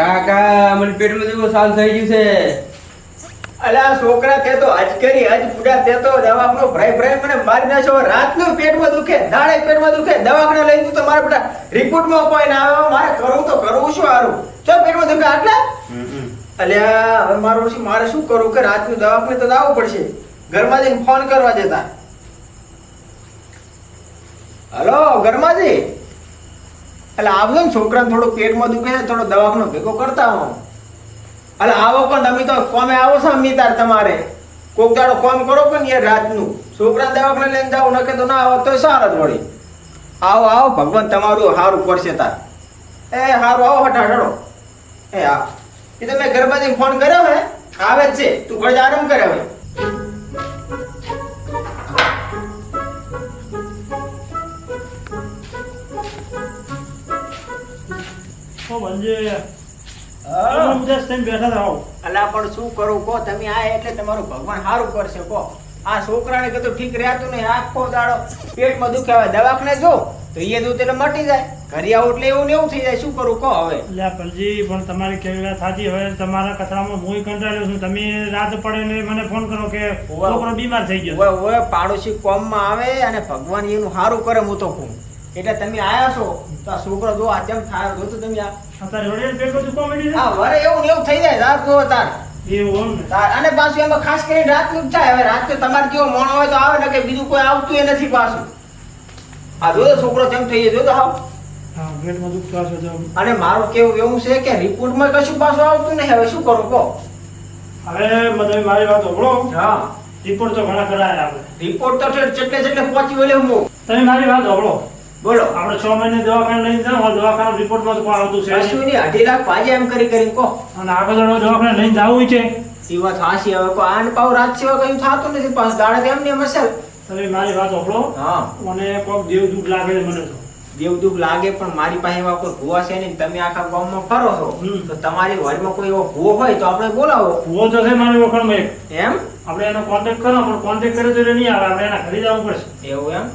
કાકા મને પેટમાં જેવો સાલ થઈ ગયું છે. અલા છોકરા તે તો આજ કરી આજ પૂરા તે તો દવાખાનો ભાઈ ભાઈ મને મારી નાખ્યો. રાતનું પેટમાં દુખે દાડે પેટમાં દુખે દવાખાને લઈ જતું તો મારા બેટા રિપોર્ટમાં કોઈ ના આવે. મારે કરવું તો કરવું શું હારું? ચો પેટમાં દુખે આટલા? અલ્યા હવે મારું પછી મારે શું કરવું કે રાતનું દવાખાને તો જવું પડશે. ઘરમાં જઈને ફોન કરવા દેતા. હલો ઘરમાંથી એટલે આવજો ને છોકરાને થોડું પેટમાં દુખે છે, થોડો દવાખાનો ભેગો કરતા હું એટલે આવો પણ તમે તો કોમે આવો છો અમી તાર તમારે. કોક દાડો કોમ કરો પણ યાર રાતનું. છોકરા દવાખાને લઈને જાઓ નકે તો ના આવો તો સારા જ વળી. આવો આવો, ભગવાન તમારું સારું કરશે તાર. એ સારું આવો હટાડો એ, આ. એ તો મેં ઘરમાંથી ફોન કર્યો હે. આવે જ છે. તું ઘર આરામ કરે હવે. ઓ ભલજી ઉદાસ થઈને બેઠા થાઓ અલા પણ શું કરું કહો? તમે આ એટલે તમારું ભગવાન સારું કરશે કહો. આ છોકરાને કીધું ઠીક રહેતું નહીં આખો દાડો પેટમાં દુખે હવે દવાખાને જો તો એ દૂધ એટલે મટી જાય. ઘરે આવું એટલે એવું ને એવું થઈ જાય. શું કરું કહો હવે. પણ તમારી કેવી સાચી. હવે તમારા કચરામાં હું કંટાળ્યો છું. તમે રાત પડે ને મને ફોન કરો કે. છોકરો બીમાર થઈ ગયો પાડોશી કોમમાં આવે અને ભગવાન એનું સારું કરે હું તો કહું. એટલે તમે આયા છો તો આ છોકરો જો આ જેમ થાય તો તમે આ. અત્યારે વડે પેટ બધું કોમેડી હા વરે એવું ને એવું થઈ જાય રાત જો તાર. એવું તાર- અને પાછું એમાં ખાસ કરીને રાતનું નું થાય. હવે રાત તમારે કેવો મોણો હોય તો આવે ને કે બીજું કોઈ આવતું એ નથી પાછું. આ જો તો છોકરો જેમ થઈ જાય જો તો આવ પેટમાં તો અને મારું કેવું એવું છે કે રિપોર્ટમાં કશું પાછું આવતું નહીં. હવે શું કરું કહો? હવે તમે મારી વાત સાંભળો. હા. રિપોર્ટ તો ઘણા કરાયા આપણે. રિપોર્ટ તો જેટલે ચેટલે પહોંચી વળે હું. તમે મારી વાત સાંભળો. બોલો આપણે છ મહિને દવાખાને લઈને જાવ દવાખાના રિપોર્ટમાં તો પણ આવતું છે. કશું નહીં અઢી લાખ પાજે એમ કરી કરીને કહો. અને આગળ દવાખાને લઈને જવું છે. એ વાત હાસી હવે કોઈ આન પાવ રાત સેવા કયું થતું નથી પાસ દાડે કેમ એમને મસલ તમે મારી વાત સાંભળો. હા. મને કોક દેવ દુઃખ લાગે છે મને તો. દેવ દુઃખ લાગે પણ મારી પાસે એવા કોઈ ભૂવા છે નહીં તમે આખા ગામમાં ફરો છો તો તમારી વાડીમાં કોઈ એવો ભૂવો હોય તો આપણે બોલાવો. ભૂવો તો છે મારી ઓળખાણમાં એક. એમ? આપણે એનો કોન્ટેક્ટ કરો પણ કોન્ટેક્ટ કરે તો એ નહીં આવે આપણે એના ઘરે જવું પડશે. એવું એમ.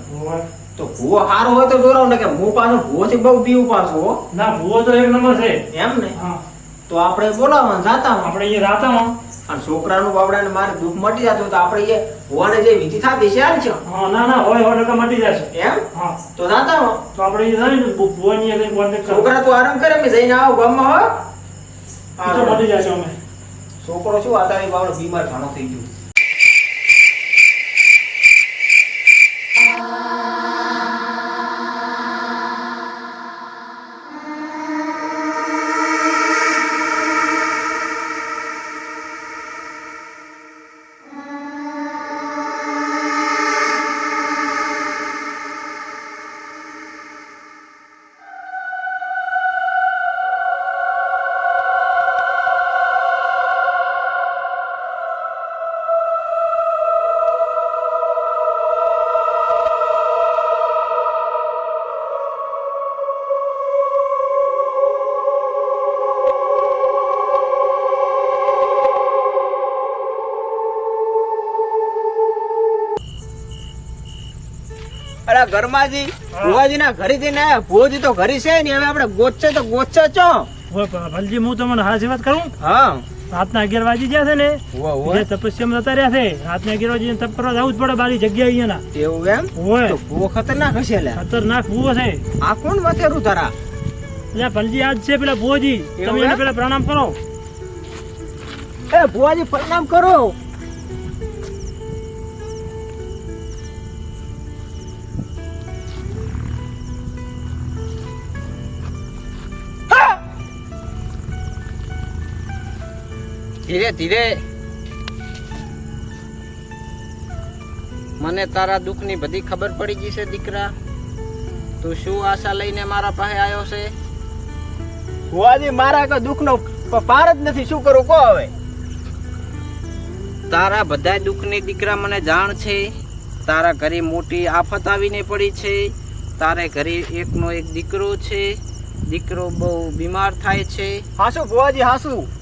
તો ભૂવો સારો હોય તો દોરાવ ને કે હું પાછો ભૂવોથી બહુ બીવું પાછું હો. ના ભૂવો તો એક નંબર છે. એમ ને? હા. તો આપણે બોલાવવા જાતા આપણે એ રાતામાં. અને છોકરાનું બાબડાને મારે દુઃખ મટી જતું તો આપણે એ ભૂવાને જે વિધિ થતી છે હાલ છે? હા ના ના હોય હોય ટકા મટી જશે એમ? હા. તો જાતામાં? તો આપણે જઈને ભૂવાની કોન્ટેક્ટ છોકરા તું આરામ કરે મેં જઈને આવો ગામમાં હો? એ તો મટી જશે અમે. છોકરો શું આ તારી બાબડો બીમાર ઘણો થઈ ગયો. અરે ઘરમાંથી? ભુવાજીના ઘરે જઈને આયા ભુવાજી તો ઘરે છે ને હવે આપણે ગોચશે તો ગોચશે ચો. ભલજી હું તમને હાજી વાત કરું? હા. રાતના અગિયાર વાગી ગયા છે ને. જે તપસ્યામાં જતા રહ્યા છે. રાતના અગિયાર વાગે તપ કરવા જવું જ પડે બારી જગ્યા અહીંયા એવું એમ? હોય ભૂવો ખતરનાક હશે લે. ખતરનાક ભૂવો છે. આ કોણ વાથેરું તારા? એટલે ભલજી આજ છે પેલા ભુવોજી. તમે એને પેલા પ્રણામ કરો. એ ભુવાજી પ્રણામ કરો. ધીરે ધીરે. મને તારા દુઃખની બધી ખબર પડી ગઈ છે દીકરા. તું શું આશા લઈને મારા પાસે આવ્યો છે? ભુવાજી મારા કોઈ દુઃખનો પાર જ નથી. શું કરું? કહો હવે. તારા બધા દુઃખની દીકરા મને જાણ છે. તારા ઘરે મોટી આફત આવીને પડી છે. તારે ઘરે એકનો એક દીકરો છે. દીકરો બહુ બીમાર થાય છે. હાસુ ભુવાજી હાસુ.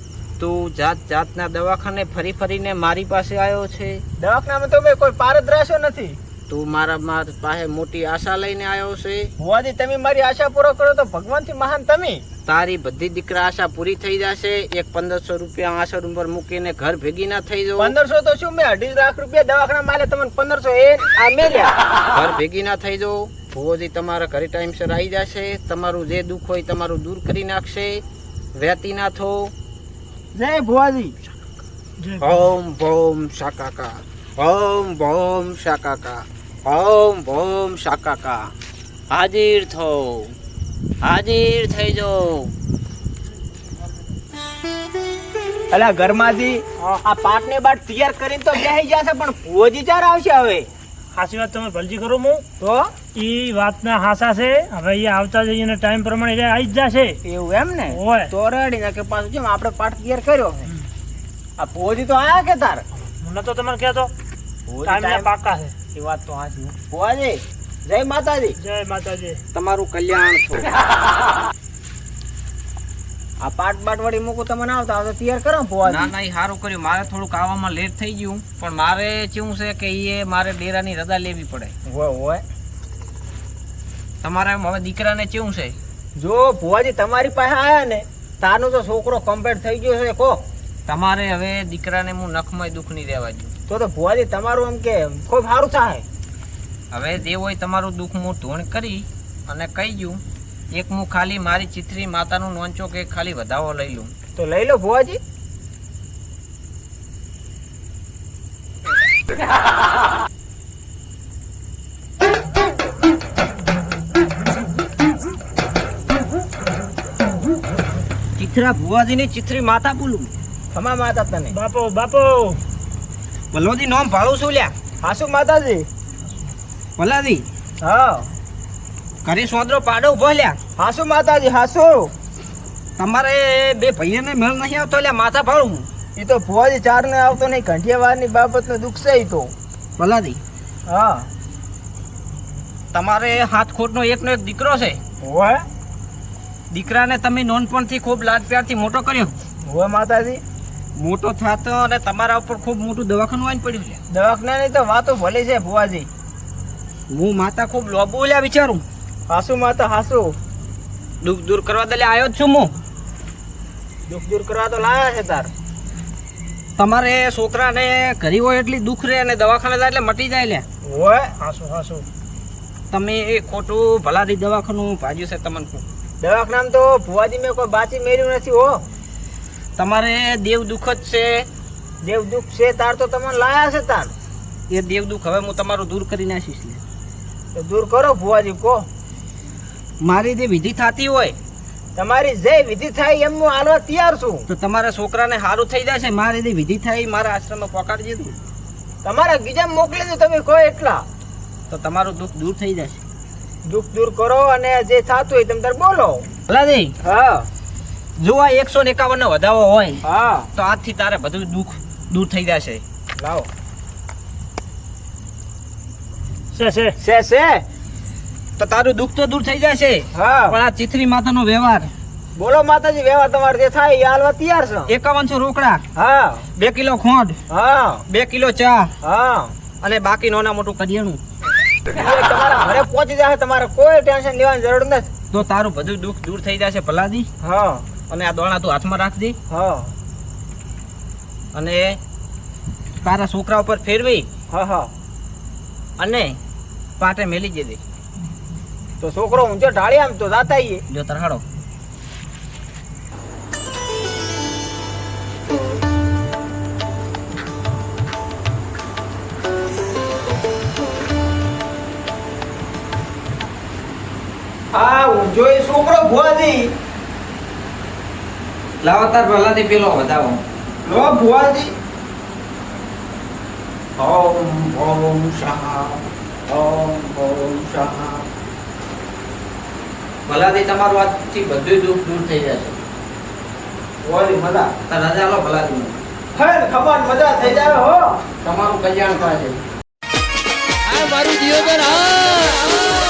તું જાત જાતના દવાખાને ફરી ફરીને મારી પાસે આવ્યો છે? દવાખાનામાં તો મેં કોઈ પાર જ નથી. તું મારા માર પાસે મોટી આશા લઈને આવ્યો છે? હોવાથી તમે મારી આશા પૂરો કરો તો ભગવાનથી મહાન તમે. તારી બધી દીકરા આશા પૂરી થઈ જશે એક પંદરસો રૂપિયા આસર ઉપર મૂકીને ઘર ભેગી ના થઈ જવું પંદરસો તો શું મેં અઢી લાખ રૂપિયા દવાખાના માલે તમને પંદરસો એ આ મેલ્યા. ઘર ભેગી ના થઈ જવું ભુવોજી તમારા ઘરે ટાઈમસર આવી જશે તમારું જે દુઃખ હોય તમારું દૂર કરી નાખશે. વ્યતી ના થો. જય ભુવાજી. ઓમ ભોમ શાકાકા. ઓમ ભોમ શાકાકા. ઓમ ભોમ શાકાકા. હાજીર થો. હાજીર થઈ જો. અલા ઘરમાંથી આ પાટ ને બાટ તૈયાર કરીને તો બેસી જશે પણ ભુવાજી ચાર આવશે હવે? હાસી વાત તમે ભલજી કરો હું તો? એ વાતના હાસા છે. હવે એ આવતા જઈએ ને ટાઈમ પ્રમાણે એટલે આવી જ જશે. એવું એમ ને? હોય. તો રેડી ના કે પાછું જેમ આપણે પાટ તૈયાર કર્યો? આ પોજી તો આયા કે તાર? મને તો તમને કહેતો ટાઈમ પાકા છે. એ વાત તો હાચી. પોજી જય માતાજી. જય માતાજી. તમારું કલ્યાણ થો. આ પાટ બાટ વળી મૂકું તમને આવતા આવતા તૈયાર કરો ફોવા ના ના એ સારું કર્યું. મારે થોડુંક આવવામાં લેટ થઈ ગયું. પણ મારે કેવું છે કે એ મારે ડેરાની રજા લેવી પડે. હોય હોય. તમારે હવે દીકરાને કેવું છે? જો ભુવાજી તમારી પાસે આયા ને તારનો તો છોકરો કમ્પ્લીટ થઈ ગયો છે કો. તમારે હવે દીકરાને હું નખમય દુઃખ નહીં રહેવા દઉં. તો તો ભુવાજી તમારું એમ કે ખૂબ સારું થાય હવે જે હોય તમારું દુઃખ હું ધોણ કરી અને કહી ગયું એક હું ખાલી મારી ચિત્રી માતાનું નોંચો કે ખાલી વધાવો લઈ લઉં. તો લઈ લો ભુવાજી. ચિત્રા ભુવાજીની ચિત્રી માતા બોલું. ખમા માતા તને. બાપો બાપો. વલ્લોજી નોમ ભાળું છું લ્યા? હાસુ માતાજી? ભલાજી હા. કરી સોદરો પાડો ઊભો લ્યા. હાસુ માતાજી હાસુ. તમારે બે ભાઈઓને મેળ નહીં આવતો એટલે માથા ફાળું એ તો ભુવાજી ચાર ને આવતો નહીં ઘંટિયાવારની બાબતનો દુઃખ છે એ તો. ભલાદી હા. તમારે હાથ ખોટનો એકનો એક દીકરો છે. હોય દીકરાને તમે નોનપણથી ખૂબ લાડ પ્યારથી મોટો કર્યો. હોય માતાજી? મોટો થતો અને તમારા ઉપર ખૂબ મોટું દવાખાનું આવીને પડ્યું છે. દવાખાનાની તો વાતો ભલે છે ભુવાજી. હું માતા ખૂબ લોબુ લ્યા વિચારું. હાસુ માતા હાસુ. દુઃખ દૂર કરવા દલે આવ્યો જ છું હું. દુઃખ દૂર કરવા તો લાયા છે તાર. તમારે છોકરાને ઘરી હોય એટલી દુઃખ રહે અને દવાખાને જાય એટલે મટી જાય લે. હોય હાસુ હાસુ. તમે એ ખોટું ભલાથી દવાખાનું ભાજ્યું છે તમને કહું. દવાખાનામાં તો ભુવાજી મેં કોઈ બાચી મેર્યું નથી હો. તમારે દેવ દુઃખ જ છે. દેવ દુઃખ છે તાર તો તમને લાયા છે તાર. એ દેવ દુઃખ હવે હું તમારું દૂર કરી નાખીશ લે. તો દૂર કરો ભુવાજી કો મારી જે વિધિ થતી હોય તમારી જે વિધિ થાય એમ હું હાલવા તૈયાર છું. તો તમારા છોકરાને સારું થઈ જશે મારી જે વિધિ થાય મારા આશ્રમમાં પહોંચાડજે તું તમારા બીજા મોકલી દો તમે કહો એટલા તો તમારું દુઃખ દૂર થઈ જશે. દુઃખ દૂર કરો અને જે થતું હોય તમે તાર બોલો. ભલાજી હા. જો આ એકસો ને એકાવન નો વધાવો હોય હા. તો આજથી તારે બધું દુઃખ દૂર થઈ જશે. લાવો. છે છે. છે છે. તો તારું દુઃખ તો દૂર થઈ જશે. હા. પણ આ ચિથરી માતાનો વ્યવહાર. બોલો માતાજી વ્યવહાર તમારે જે થાય એ હાલવા તૈયાર છો. એકાવનસો રોકડા. હા. બે કિલો ખોંડ. હા. બે કિલો ચા. હા. અને બાકી નાના મોટું કરિયાણું. તમારા ઘરે પહોંચી જશે તમારે કોઈ ટેન્શન લેવાની જરૂર નથી. તો તારું બધું દુઃખ દૂર થઈ જશે ભલાદી હા. અને આ દોણા તું હાથમાં રાખજે. હા. અને તારા છોકરા ઉપર ફેરવી. હા હા. અને પાટે મેલી જજે તો છોકરો ઊંચો ઢાળી આમ તો જાતા આઈએ. જો તરહાડો આ ઊંચો એ છોકરો ભુવાજી. લાવો તાર ભલાદી પેલો વધાવો. લો ભુવાજી. ઓમ ઓમ શાહ ઓમ ઓમ શાહ. ભલાદી તમારું આજથી બધું દુઃખ દૂર થઈ જશે ઓલી મજા તને રજા લો ભલાદી. હે ખબર મજા થઈ જાય હો. તમારું કલ્યાણ થાય છે. આ મારું દિયોદર હા.